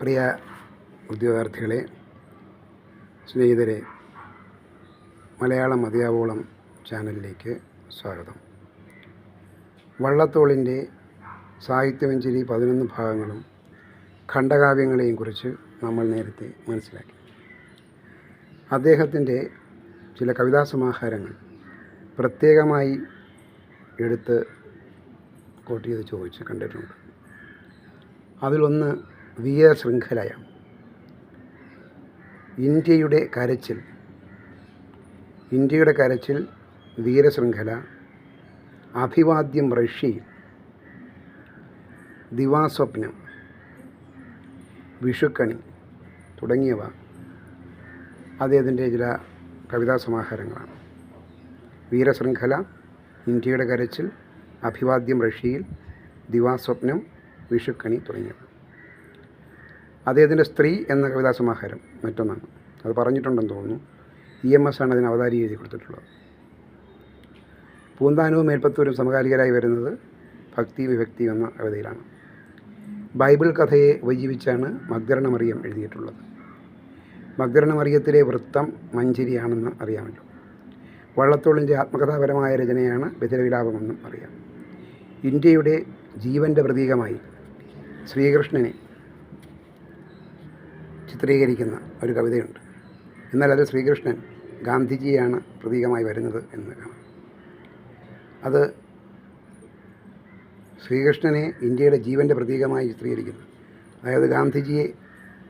പ്രിയ ഉദ്യോഗാർത്ഥികളെ സ്നേഹിതരെ മലയാളം മതിയാവോളം ചാനലിലേക്ക് സ്വാഗതം. വള്ളത്തോളിന്റെ സാഹിത്യവഞ്ചരി പതിനൊന്ന് ഭാഗങ്ങളും ഖണ്ഡകാവ്യങ്ങളെയും കുറിച്ച് നമ്മൾ നേരത്തെ മനസ്സിലാക്കി. അദ്ദേഹത്തിന്റെ ചില കവിതാ സമാഹാരങ്ങൾ പ്രത്യേകമായി എടുത്ത് കോട്ട് ചെയ്ത് ചോദിച്ച് കണ്ടിട്ടുണ്ട്. അതിലൊന്ന് വീര ശൃംഖലയാണ്. ഇന്ത്യയുടെ കരച്ചിൽ ഇന്ത്യയുടെ കരച്ചിൽ വീരശൃംഖല അഭിവാദ്യം റഷ്യ ദിവാസ്വപ്നം വിഷുക്കണി തുടങ്ങിയവ അദ്ദേഹത്തിന്റെ ചില കവിതാ സമാഹാരങ്ങളാണ്. വീരശൃംഖല ഇന്ത്യയുടെ കരച്ചിൽ അഭിവാദ്യം റഷ്യയിൽ ദിവാസ്വപ്നം വിഷുക്കണി തുടങ്ങിയവ. അദ്ദേഹത്തിന്റെ സ്ത്രീ എന്ന കവിതാ സമാഹാരം മറ്റൊന്നാണ്. അത് പറഞ്ഞിട്ടുണ്ടെന്ന് തോന്നുന്നു. ഇ എം എസ് ആണ് അതിന് അവതാരി എഴുതി കൊടുത്തിട്ടുള്ളത്. പൂന്താനവും മേൽപ്പത്തൂരും സമകാലികരായി വരുന്നത് ഭക്തി വിഭക്തി എന്ന കവിതയിലാണ്. ബൈബിൾ കഥയെ ഉപജീവിച്ചാണ് മഗ്ദരണ മറിയം എഴുതിയിട്ടുള്ളത്. മഗ്ദരണ മറിയത്തിലെ വൃത്തം മഞ്ചരിയാണെന്ന് അറിയാമല്ലോ. വള്ളത്തോളിന്റെ ആത്മകഥാപരമായ രചനയാണ് ബദിരവിലാപമെന്നും അറിയാം. ഇന്ത്യയുടെ ജീവന്റെ പ്രതീകമായി ശ്രീകൃഷ്ണനെ ചിത്രീകരിക്കുന്ന ഒരു കവിതയുണ്ട്. എന്നാൽ അത് ശ്രീകൃഷ്ണൻ ഗാന്ധിജിയാണ് പ്രതീകമായി വരുന്നത് എന്ന് കാണാം. അത് ശ്രീകൃഷ്ണനെ ഇന്ത്യയുടെ ജീവന്റെ പ്രതീകമായി ചിത്രീകരിക്കുന്നു. അതായത് ഗാന്ധിജിയെ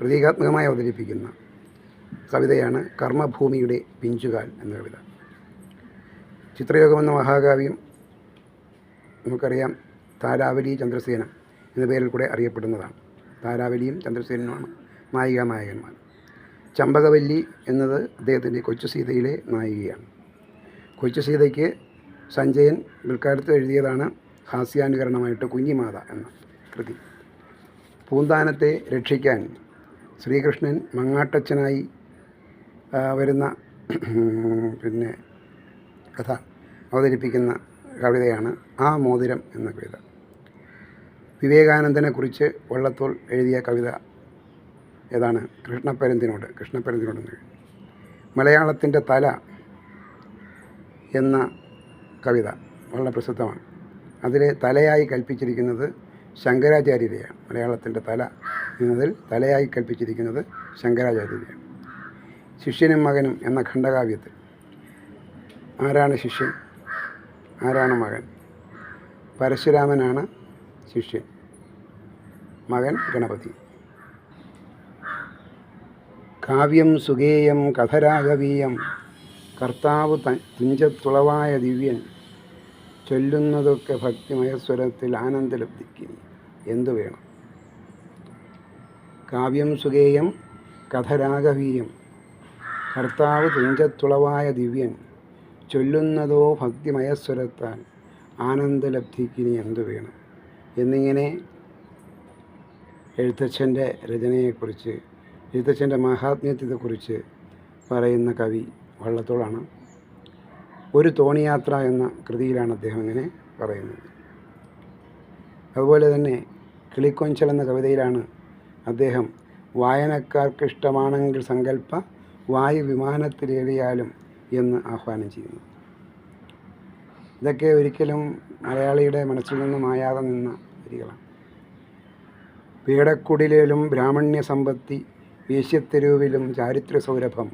പ്രതീകാത്മകമായി അവതരിപ്പിക്കുന്ന കവിതയാണ് കർമ്മഭൂമിയുടെ പിഞ്ചുകാൽ എന്ന കവിത. ചിത്രയോഗമെന്ന മഹാകാവ്യം നമുക്കറിയാം താരാവലി ചന്ദ്രസേന എന്ന പേരിൽ കൂടെ അറിയപ്പെടുന്നതാണ്. താരാവലിയും ചന്ദ്രസേനുമാണ് നായിക നായകന്മാർ ചമ്പകവല്ലി എന്നത് അദ്ദേഹത്തിന്റെ കൊച്ചു സീതയിലെ നായികയാണ്. കൊച്ചു സീതയ്ക്ക് സഞ്ജയൻ പിൽക്കാലത്ത് എഴുതിയതാണ് ഹാസ്യാനുകരണമായിട്ട് കുഞ്ഞിമാത എന്ന കൃതി. പൂന്താനത്തെ രക്ഷിക്കാൻ ശ്രീകൃഷ്ണൻ മങ്ങാട്ടച്ചനായി വരുന്ന പിന്നെ കഥ അവതരിപ്പിക്കുന്ന കവിതയാണ് ആ മോതിരം എന്ന കവിത. വിവേകാനന്ദനെക്കുറിച്ച് വള്ളത്തോൾ എഴുതിയ കവിത ഏതാണ്? കൃഷ്ണപ്പരന്തിനോട് കൃഷ്ണപ്പരന്തിനോട് മലയാളത്തിന്റെ തല എന്ന കവിത വളരെ പ്രസിദ്ധമാണ്. അതിലെ തലയായി കൽപ്പിച്ചിരിക്കുന്നത് ശങ്കരാചാര്യരെയാണ്. മലയാളത്തിന്റെ തല എന്നതിൽ തലയായി കൽപ്പിച്ചിരിക്കുന്നത് ശങ്കരാചാര്യരെയാണ്. ശിഷ്യനും മകനും എന്ന ഖണ്ഡകാവ്യത്തിൽ ആരാണ് ശിഷ്യൻ? ആരാണ് മകൻ? പരശുരാമനാണ് ശിഷ്യൻ. മകൻ ഗണപതി. കാവ്യം സുഗേയം കഥരാഗവീയം. കർത്താവ് തുഞ്ചത്തുളവായ ദിവ്യൻ. ചൊല്ലുന്നതൊക്കെ ഭക്തിമയസ്വരത്തിൽ ആനന്ദലബ്ധിക്ക് എന്തു വേണം? കാവ്യം സുഗേയം കഥരാഗവീയം. കർത്താവ് തുഞ്ചത്തുളവായ ദിവ്യൻ. ചൊല്ലുന്നതോ ഭക്തിമയസ്വരത്താൽ ആനന്ദലബ്ധിക്കിനി എന്തു വേണം? എന്നിങ്ങനെ എഴുത്തച്ഛന്റെ രചനയെക്കുറിച്ച് എഴുത്തച്ഛന്റെ മഹാത്മ്യത്തെക്കുറിച്ച് പറയുന്ന കവി വള്ളത്തോളാണ്. ഒരു തോണിയാത്ര എന്ന കൃതിയിലാണ് അദ്ദേഹം ഇങ്ങനെ പറയുന്നത്. അതുപോലെ തന്നെ കിളിക്കൊഞ്ചൽ എന്ന കവിതയിലാണ് അദ്ദേഹം വായനക്കാർക്ക് ഇഷ്ടമാണെങ്കിൽ സങ്കല്പ വായു വിമാനത്തിലേറിയാലും എന്ന് ആഹ്വാനം ചെയ്യുന്നു ഇതൊക്കെ ഒരിക്കലും മലയാളിയുടെ മനസ്സിൽ നിന്ന് മായാതെ നിന്ന വരികളാണ് പീഡക്കുടിലേലും ബ്രാഹ്മണ്യ സമ്പത്തി വേശ്യത്തെരുവിലും ചാരിത്ര സൗരഭം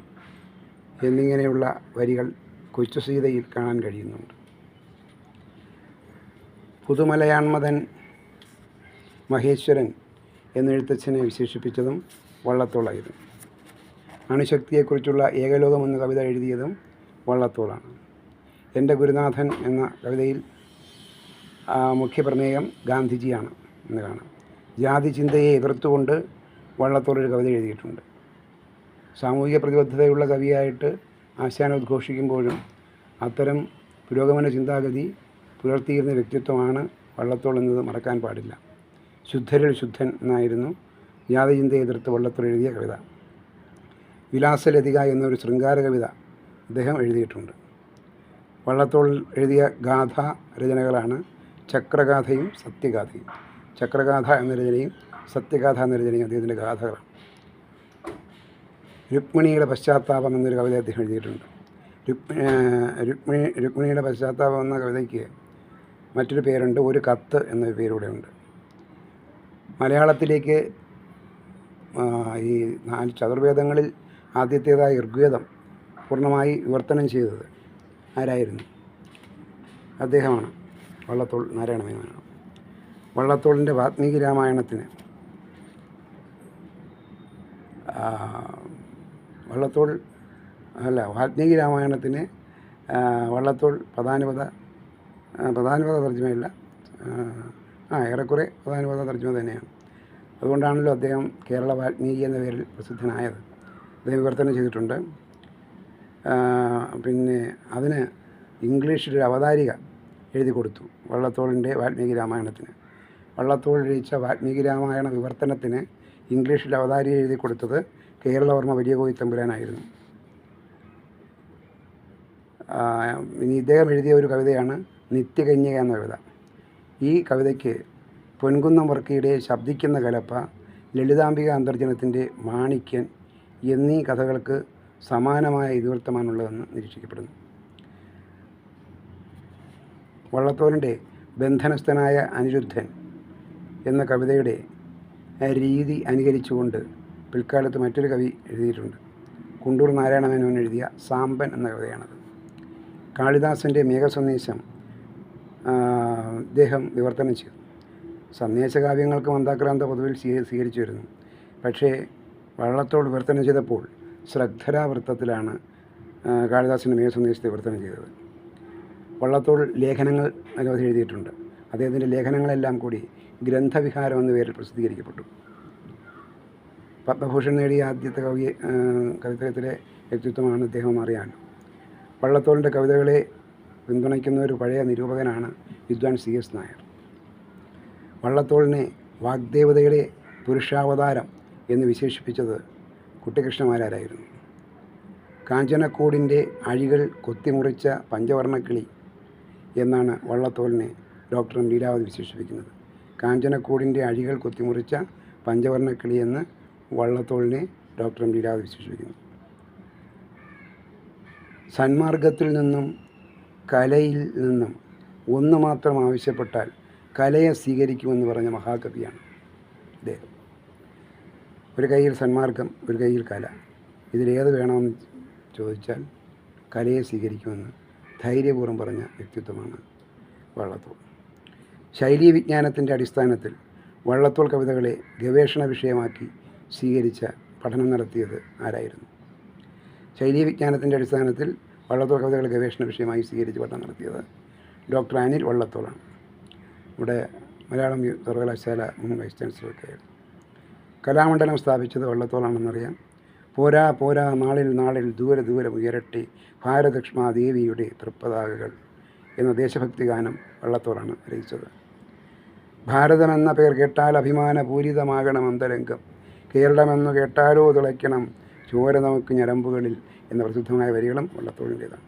എന്നിങ്ങനെയുള്ള വരികൾ കൊച്ചു സീതയിൽ കാണാൻ കഴിയുന്നുണ്ട്. പുതുമലയാൺമതൻ മഹേശ്വരൻ എന്നെഴുത്തച്ഛനെ വിശേഷിപ്പിച്ചതും വള്ളത്തോളായിരുന്നു. അണുശക്തിയെക്കുറിച്ചുള്ള ഏകലോകം എന്ന കവിത എഴുതിയതും വള്ളത്തോളാണ്. എന്റെ ഗുരുനാഥൻ എന്ന കവിതയിൽ മുഖ്യപ്രമേയം ഗാന്ധിജിയാണ് എന്ന് കാണാം. ജാതി ചിന്തയെ എതിർത്തുകൊണ്ട് വള്ളത്തോൾ ഒരു കവിത എഴുതിയിട്ടുണ്ട്. സാമൂഹിക പ്രതിബദ്ധതയുള്ള കവിയായിട്ട് ആശാന ഉദ്ഘോഷിക്കുമ്പോഴും അത്തരം പുരോഗമന ചിന്താഗതി പുലർത്തിയിരുന്ന വ്യക്തിത്വമാണ് വള്ളത്തോൾ എന്നത് മറക്കാൻ പാടില്ല. ശുദ്ധരിൽ ശുദ്ധൻ എന്നായിരുന്നു ജാതിചിന്തയെ എതിർത്ത് വള്ളത്തോൾ എഴുതിയ കവിത. വിലാസലതിക എന്നൊരു ശൃംഗാര കവിത അദ്ദേഹം എഴുതിയിട്ടുണ്ട്. വള്ളത്തോൾ എഴുതിയ ഗാഥ രചനകളാണ് ചക്രഗാഥയും സത്യഗാഥയും. ചക്രഗാഥ എന്ന രചനയും സത്യഗാഥ എന്ന് രചനയും അദ്ദേഹത്തിന്റെ ഗാഥകളാണ് രുക്മിണിയുടെ പശ്ചാത്താപം എന്നൊരു കവിത അദ്ദേഹം എഴുതിയിട്ടുണ്ട്. രുക്മിണി രുക്മിണി രുക്മിണിയുടെ പശ്ചാത്താപം എന്ന കവിതയ്ക്ക് മറ്റൊരു പേരുണ്ട് ഒരു കത്ത് എന്നൊരു പേരൂടെ ഉണ്ട് മലയാളത്തിലേക്ക് ഈ നാല് ചതുർവേദങ്ങളിൽ ആദ്യത്തേതായ ഋഗ്വേദം പൂർണമായി വിവർത്തനം ചെയ്തത് ആരായിരുന്നു? അദ്ദേഹമാണ് വള്ളത്തോൾ നാരായണമേനാണ് വള്ളത്തോളിന്റെ വാത്മീകി രാമായണത്തിന് വള്ളത്തോൾ അല്ല വാത്മീകി രാമായണത്തിന് വള്ളത്തോൾ പ്രധാനപത പ്രധാനപത തർജമയല്ല ആ, ആ ഏറെക്കുറെ പ്രധാനപത തർജമ തന്നെയാണ്. അതുകൊണ്ടാണല്ലോ അദ്ദേഹം കേരള വാത്മീകി എന്ന പേരിൽ പ്രസിദ്ധനായത്. അദ്ദേഹം വിവർത്തനം ചെയ്തിട്ടുണ്ട്. പിന്നെ അതിന് ഇംഗ്ലീഷിലൊരു അവതാരിക എഴുതി കൊടുത്തു വള്ളത്തോളിന്റെ വാത്മീകി രാമായണത്തിന്. വള്ളത്തോൾ രചിച്ച വാത്മീകി രാമായണ വിവർത്തനത്തിന് ഇംഗ്ലീഷിൽ അവതാരി എഴുതി കൊടുത്തത് കേരളവർമ്മ വലിയ കോയി തമ്പുരാനായിരുന്നു ഇനി ഇദ്ദേഹം എഴുതിയ ഒരു കവിതയാണ് നിത്യകന്യക എന്ന കവിത. ഈ കവിതയ്ക്ക് പൊൻകുന്നം വർക്കിയുടെ ശബ്ദിക്കുന്ന കലപ്പ ലളിതാംബിക അന്തർജനത്തിന്റെ മാണിക്യൻ എന്നീ കഥകൾക്ക് സമാനമായ ഇതിവൃത്തമാണുള്ളതെന്ന് നിരീക്ഷിക്കപ്പെടുന്നു. വള്ളത്തോലിന്റെ ബന്ധനസ്ഥനായ അനിരുദ്ധൻ എന്ന കവിതയുടെ രീതി അനുകരിച്ചുകൊണ്ട് പിൽക്കാലത്ത് മറ്റൊരു കവി എഴുതിയിട്ടുണ്ട്. കുണ്ടൂർ നാരായണ മേനോൻ എഴുതിയ സാമ്പൻ എന്ന കവിതയാണത് കാളിദാസന്റെ മേഘസന്ദേശം ഇദ്ദേഹം വിവർത്തനം ചെയ്തു. സന്ദേശകാവ്യങ്ങൾക്ക് മന്ദാക്രാന്ത പൊതുവിൽ സ്വീ- സ്വീകരിച്ചു വരുന്നു. പക്ഷേ വള്ളത്തോട് വിവർത്തനം ചെയ്തപ്പോൾ ശ്രദ്ധരാവൃത്തത്തിലാണ് കാളിദാസന്റെ മേഘസന്ദേശത്തെ വിവർത്തനം ചെയ്തത്. വള്ളത്തോൾ ലേഖനങ്ങൾ നിരവധി എഴുതിയിട്ടുണ്ട്. അദ്ദേഹത്തിന്റെ ലേഖനങ്ങളെല്ലാം കൂടി ഗ്രന്ഥവിഹാരം എന്ന പേരിൽ പ്രസിദ്ധീകരിക്കപ്പെട്ടു. പത്മഭൂഷൺ നേടിയ ആദ്യത്തെ കവി കവിത്രയത്തിലെ വ്യക്തിത്വമാണ് അദ്ദേഹം അറിയാൻ. വള്ളത്തോളിന്റെ കവിതകളെ പിന്തുണയ്ക്കുന്ന ഒരു പഴയ നിരൂപകനാണ് വിദ്വാൻ സി എസ് നായർ. വള്ളത്തോളിനെ വാഗ്ദേവതയുടെ പുരുഷാവതാരം എന്ന് വിശേഷിപ്പിച്ചത് കുട്ടികൃഷ്ണമാരായിരുന്നു കാഞ്ചനക്കൂടിന്റെ അഴികൾ കൊത്തിമുറിച്ച പഞ്ചവർണക്കിളി എന്നാണ് വള്ളത്തോളിനെ ഡോക്ടർ ലീലാവതി വിശേഷിപ്പിക്കുന്നത്. കാഞ്ചനക്കൂടിന്റെ അഴികൾ കൊത്തിമുറിച്ച പഞ്ചവർണക്കിളിയെന്ന് വള്ളത്തോളിനെ ഡോക്ടർ എം ലീലാവതി വിശേഷിപ്പിക്കുന്നു. സന്മാർഗത്തിൽ നിന്നും കലയിൽ നിന്നും ഒന്ന് മാത്രം ആവശ്യപ്പെട്ടാൽ കലയെ സ്വീകരിക്കുമെന്ന് പറഞ്ഞ മഹാകവിയാണ് ഇദ്ദേഹം. ഒരു കയ്യിൽ സന്മാർഗം ഒരു കയ്യിൽ കല. ഇതിലേത് വേണമെന്ന് ചോദിച്ചാൽ കലയെ സ്വീകരിക്കുമെന്ന് ധൈര്യപൂർവം പറഞ്ഞ വ്യക്തിത്വമാണ് വള്ളത്തോൾ. ശൈലീ വിജ്ഞാനത്തിന്റെ അടിസ്ഥാനത്തിൽ വള്ളത്തോൾ കവിതകളെ ഗവേഷണ വിഷയമാക്കി സ്വീകരിച്ച പഠനം നടത്തിയത് ആരായിരുന്നു? ശൈലീ വിജ്ഞാനത്തിന്റെ അടിസ്ഥാനത്തിൽ വള്ളത്തോൾ കവിതകൾ ഗവേഷണ വിഷയമായി സ്വീകരിച്ച് പഠനം നടത്തിയത് ഡോക്ടർ അനിൽ വള്ളത്തോളാണ്. ഇവിടെ മലയാളം സർവകലാശാല മുൻ വൈസ് ചാൻസലറൊക്കെ കലാമണ്ഡലം സ്ഥാപിച്ചത് വള്ളത്തോളാണെന്നറിയാം. പോരാ പോരാ നാളിൽ നാളിൽ ദൂരെ ദൂരെ ഉയരട്ടെ ഭാരതക്ഷ്മാ ദേവിയുടെ തൃപ്പതാകകൾ എന്ന ദേശഭക്തി ഗാനം വള്ളത്തോളാണ് രചിച്ചത്. ഭാരതമെന്ന പേർ കേട്ടാൽ അഭിമാനപൂരിതമാകണം അന്തരംഗം. കേരളമെന്നു കേട്ടാലോ തിളയ്ക്കണം. ചോര നമുക്ക് ഞരമ്പുകളിൽ എന്ന പ്രസിദ്ധമായ വരികളും വള്ളത്തോളിന്റേതാണ്.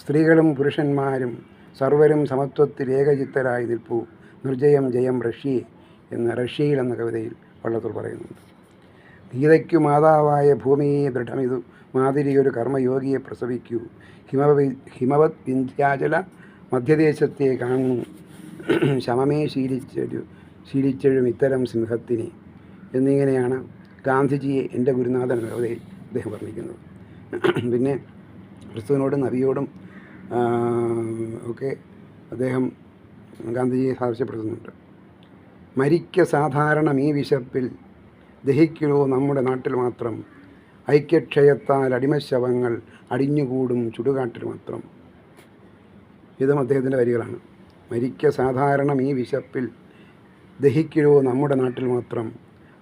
സ്ത്രീകളും പുരുഷന്മാരും സർവരും സമത്വത്തിൽ ഏകചിത്തരായി നിൽപ്പൂ. നിർജയം ജയം റഷ്യയെ എന്ന റഷ്യയിൽ എന്ന കവിതയിൽ വള്ളത്തോൾ പറയുന്നുണ്ട്. ഗീതയ്ക്കു മാതാവായ ഭൂമിയെ ദൃഢമിതു. മാതിരിയൊരു കർമ്മയോഗിയെ പ്രസവിക്കൂ. ഹിമവ ഹിമവത് വിന്ധ്യാചല മധ്യദേശത്തെ കാണുന്നു ശമമേ ശീലിച്ചൊരു ശീലിച്ചെഴും ഇത്തരം സിംഹത്തിനെ എന്നിങ്ങനെയാണ് ഗാന്ധിജിയെ എന്റെ ഗുരുനാഥൻ അദ്ദേഹം വർണിക്കുന്നത്. പിന്നെ ക്രിസ്തുവിനോടും നബിയോടും ഒക്കെ അദ്ദേഹം ഗാന്ധിജിയെ സാക്ഷ്യപ്പെടുത്തുന്നുണ്ട് മരിക്ക സാധാരണ ഈ വിശപ്പിൽ ദഹിക്കുമോ നമ്മുടെ നാട്ടിൽ മാത്രം. ഐക്യക്ഷയത്താൽ അടിമശവങ്ങൾ അടിഞ്ഞുകൂടും ചുടുകാട്ടിൽ മാത്രം. ഇതും അദ്ദേഹത്തിന്റെ വരികളാണ്. മരിക്ക സാധാരണ ഈ വിശപ്പിൽ ദഹിക്കിലോ നമ്മുടെ നാട്ടിൽ മാത്രം.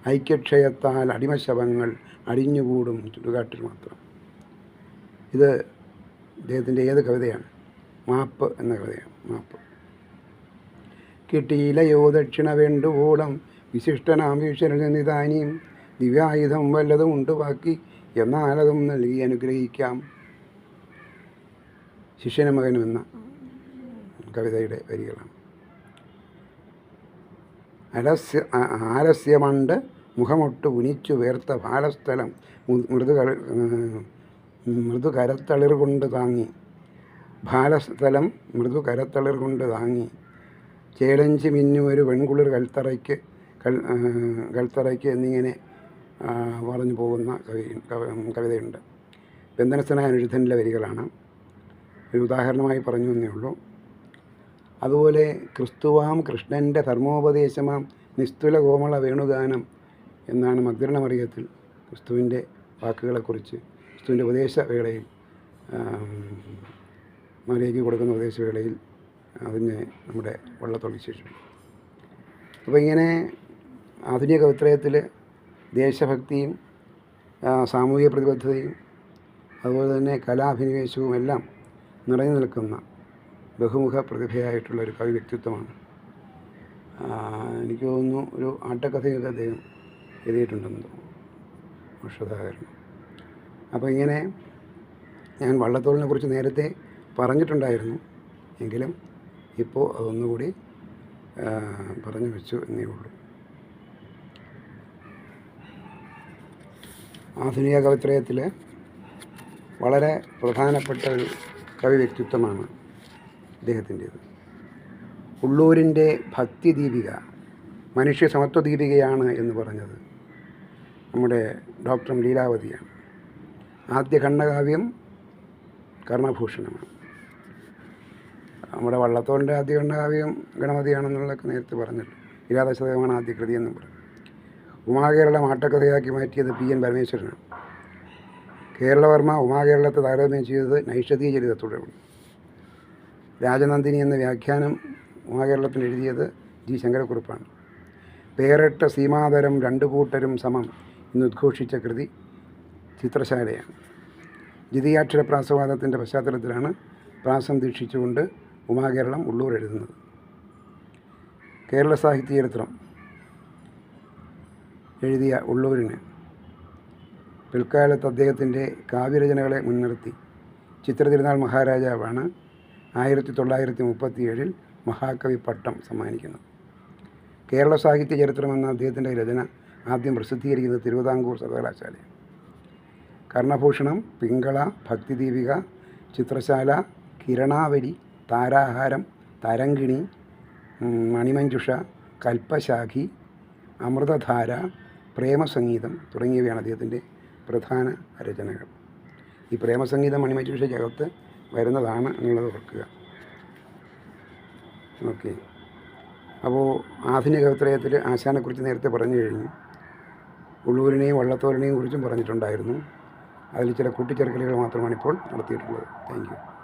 ഐക്യക്ഷയത്താൽ അടിമശവങ്ങൾ അടിഞ്ഞുകൂടും ചുടുകാട്ടിൽ മാത്രം. ഇത് അദ്ദേഹത്തിന്റെ ഏത് കവിതയാണ്? മാപ്പ് എന്ന കവിതയാണ്. മാപ്പ്. കിട്ടിയിലയോ ദക്ഷിണ വേണ്ടുവോളം വിശിഷ്ടനാം ഈശ്വരന് നിദാനിയും ദിവ്യായുധം വല്ലതും ഉണ്ട് ബാക്കി എന്നാലതും നൽകി അനുഗ്രഹിക്കാം. ശിഷ്യന മകനും എന്ന കവിതയുടെ വരികളാണ്. അലസ്യ ആലസ്യമണ്ട് മുഖമൊട്ട് ഉനിച്ചു വേർത്ത ബാലസ്ഥലം മൃദു കരത്തളിർ കൊണ്ട് താങ്ങി. ബാലസ്ഥലം മൃദു കരത്തളിർ കൊണ്ട് താങ്ങി. ചേലഞ്ചി മിന്നു ഒരു വെൺകുളിർ കൽത്തറയ്ക്ക് കൽ കൽത്തറയ്ക്ക് എന്നിങ്ങനെ പറഞ്ഞു പോകുന്ന കവി കവ- കവിതയുണ്ട്. അനുരുദ്ധന്റെ വരികളാണ്. ഒരു ഉദാഹരണമായി പറഞ്ഞു എന്നേ ഉള്ളൂ. അതുപോലെ ക്രിസ്തുവാം കൃഷ്ണന്റെ ധർമ്മോപദേശമാം നിസ്തുല കോമള വേണുഗാനം എന്നാണ് മഗ്ദരണ മറിയത്തിൽ ക്രിസ്തുവിന്റെ വാക്കുകളെക്കുറിച്ച് ക്രിസ്തുവിന്റെ ഉപദേശവേളയിൽ മറിയയ്ക്ക് കൊടുക്കുന്ന ഉപദേശവേളയിൽ അതിന് നമ്മുടെ വള്ളത്തോളി ശേഷം അപ്പോൾ ഇങ്ങനെ ആധുനിക കവിത്രയത്തിൽ ദേശഭക്തിയും സാമൂഹിക പ്രതിബദ്ധതയും അതുപോലെ തന്നെ കലാഭിനിവേശവും എല്ലാം നിറഞ്ഞു നിൽക്കുന്ന ബഹുമുഖ പ്രതിഭയായിട്ടുള്ള ഒരു കവി വ്യക്തിത്വമാണ്. എനിക്ക് തോന്നുന്നു ഒരു ആട്ടക്കഥയൊക്കെ അദ്ദേഹം എഴുതിയിട്ടുണ്ടെന്ന് തോന്നുന്നു വർഷധാകരൻ അപ്പോൾ ഇങ്ങനെ ഞാൻ വള്ളത്തോളിനെ കുറിച്ച് നേരത്തെ പറഞ്ഞിട്ടുണ്ടായിരുന്നു എങ്കിലും ഇപ്പോൾ അതൊന്നുകൂടി പറഞ്ഞു വെച്ചു എന്നേ ഉള്ളൂ. ആധുനിക കവിത്രയത്തിൽ വളരെ പ്രധാനപ്പെട്ട ഒരു കവി വ്യക്തിത്വമാണ് അദ്ദേഹത്തിന്റേത്. ഉള്ളൂരിന്റെ ഭക്തി ദീപിക മനുഷ്യ സമത്വ ദീപികയാണ് എന്ന് പറഞ്ഞത് നമ്മുടെ ഡോക്ടർ ലീലാവതിയാണ്. ആദ്യ ഖണ്ഡകാവ്യം കർണഭൂഷണമാണ്. നമ്മുടെ വള്ളത്തോളിന്റെ ആദ്യ ഖണ്ഡകാവ്യം ഗണപതിയാണെന്നുള്ളതൊക്കെ നേരത്തെ പറഞ്ഞിട്ട് ഇരാദശതകമാണ് ആദ്യ കൃതി എന്നും പറഞ്ഞു. ഉമാകേരളം ആട്ടക്കഥയാക്കി മാറ്റിയത് പി എൻ പരമേശ്വരനാണ്. കേരളവർമ്മ ഉമാകേരളത്തെ താരതമ്യം ചെയ്തത് നൈഷധീയ ചരിതത്തോടെയാണ് രാജനന്ദിനി എന്ന വ്യാഖ്യാനം മഹാകേരളത്തിന് എഴുതിയത് ജി ശങ്കരക്കുറുപ്പാണ്. പേരട്ട സീമാതരം രണ്ടു കൂട്ടരും സമം എന്ന് ഉദ്ഘോഷിച്ച കൃതി ചിത്രശാലയാണ്. ദ്വിതീയാക്ഷര പ്രാസവാദത്തിന്റെ പശ്ചാത്തലത്തിലാണ് പ്രാസം ദീക്ഷിച്ചുകൊണ്ട് ഉമാകേരളം ഉള്ളൂർ എഴുതുന്നത്. കേരള സാഹിത്യ ചരിത്രം എഴുതിയ ഉള്ളൂരിന് പിൽക്കാലത്ത് അദ്ദേഹത്തിന്റെ കാവ്യരചനകളെ മുൻനിർത്തി ചിത്രതിരുനാൾ മഹാരാജാവാണ് ആയിരത്തി തൊള്ളായിരത്തി മുപ്പത്തിയേഴിൽ മഹാകവി പട്ടം സമ്മാനിക്കുന്നത് കേരള സാഹിത്യ ചരിത്രം എന്ന അദ്ദേഹത്തിന്റെ രചന ആദ്യം പ്രസിദ്ധീകരിക്കുന്നത് തിരുവിതാംകൂർ സർവകലാശാല കർണഭൂഷണം പിങ്കള ഭക്തിദീപിക ചിത്രശാല കിരണാവലി താരാഹാരം തരങ്കിണി മണിമഞ്ജുഷ കൽപ്പശാഖി അമൃതധാര പ്രേമസംഗീതം തുടങ്ങിയവയാണ് അദ്ദേഹത്തിന്റെ പ്രധാന രചനകൾ. ഈ പ്രേമസംഗീതം മണിമഞ്ജുഷയ്ക്കകത്ത് വരുന്നതാണ് എന്നുള്ളത് ഓർക്കുക. ഓക്കെ. അപ്പോൾ ആധുനിക കവിത്രയത്തിൽ ആശാനെക്കുറിച്ച് നേരത്തെ പറഞ്ഞു കഴിഞ്ഞു. ഉള്ളൂരിനെയും വള്ളത്തോലിനെയും കുറിച്ചും പറഞ്ഞിട്ടുണ്ടായിരുന്നു. അതിൽ ചില കൂട്ടിച്ചേർക്കലുകൾ മാത്രമാണ് ഇപ്പോൾ നടത്തിയിട്ടുള്ളത്. താങ്ക്